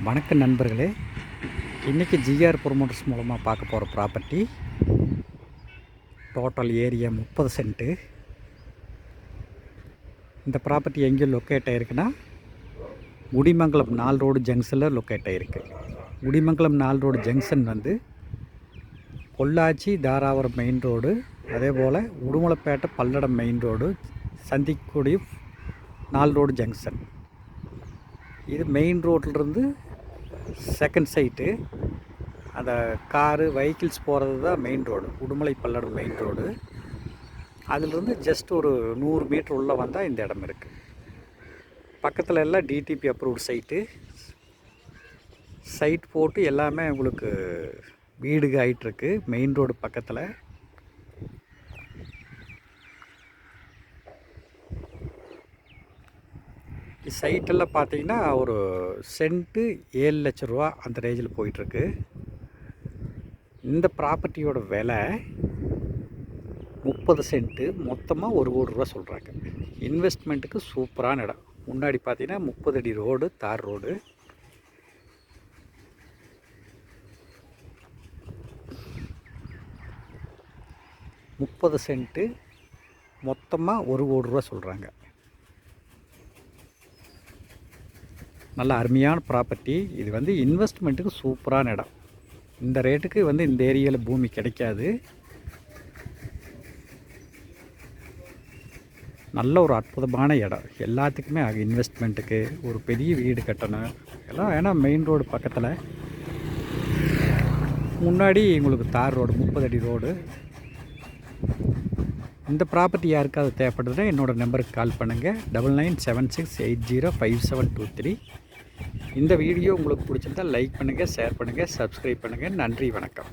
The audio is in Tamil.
வணக்கம் நண்பர்களே. இன்றைக்கி ஜிஆர் ப்ரொமோட்டர்ஸ் மூலமாக பார்க்க போகிற ப்ராப்பர்ட்டி டோட்டல் ஏரியா முப்பது சென்ட்டு இந்த ப்ராப்பர்ட்டி எங்கே லொக்கேட் ஆகிருக்குன்னா குடிமங்கலம் நால் ரோடு ஜங்ஷனில் லொக்கேட் ஆகிருக்கு குடிமங்கலம் நால் ரோடு ஜங்ஷன் வந்து பொள்ளாச்சி தாராவரம் மெயின் ரோடு அதே போல் உடுமலைப்பேட்டை பல்லடம் மெயின் ரோடு சந்திக்கக்கூடிய நால் ரோடு ஜங்ஷன் இது மெயின் ரோட்டிலிருந்து செகண்ட் சைட்டு அந்த காரு வெஹிக்கிள்ஸ் போகிறது தான் main road Udumalai Palladam main road அதிலிருந்து ஜஸ்ட் ஒரு நூறு மீட்ரு உள்ளே வந்தால் இந்த இடம் இருக்குது பக்கத்தில் எல்லாம் டிடிபி அப்ரூவ்ட் சைட்டு சைட் போட்டு எல்லாமே உங்களுக்கு வீடுக ஆகிட்டுருக்கு மெயின் ரோடு பக்கத்தில். சைட்டெல்லாம் பார்த்தீங்கன்னா ஒரு சென்ட்டு ஏழு லட்ச ரூபா அந்த ரேஞ்சில் போயிட்டுருக்கு. இந்த ப்ராப்பர்ட்டியோட விலை முப்பது சென்ட்டு மொத்தமாக ஒரு கோடி ரூபா சொல்கிறாங்க இன்வெஸ்ட்மெண்ட்டுக்கு சூப்பரான இடம். முன்னாடி பார்த்தீங்கன்னா முப்பது அடி ரோடு தார் ரோடு. முப்பது சென்ட்டு மொத்தமாக ஒரு கோடி ரூபா சொல்கிறாங்க நல்ல அருமையான ப்ராப்பர்ட்டி இது வந்து இன்வெஸ்ட்மெண்ட்டுக்கு சூப்பரான இடம். இந்த ரேட்டுக்கு வந்து இந்த ஏரியாவில் பூமி கிடைக்காது. நல்ல ஒரு அற்புதமான இடம். எல்லாத்துக்குமே ஆகும் இன்வெஸ்ட்மெண்ட்டுக்கு ஒரு பெரிய வீடு கட்டணும். எல்லாம் ஏன்னா மெயின் ரோடு பக்கத்தில். முன்னாடி உங்களுக்கு தார் ரோடு முப்பது அடி ரோடு இந்த ப்ராப்பர்ட்டி யாருக்காவது தேவைப்படுதுன்னா என்னோடய நம்பருக்கு கால் பண்ணுங்கள் double nine seven six eight zero five seven two three இந்த வீடியோ உங்களுக்கு பிடிச்சிருந்தால் லைக் பண்ணுங்கள் ஷேர் பண்ணுங்கள் சப்ஸ்கிரைப் பண்ணுங்கள் நன்றி வணக்கம்.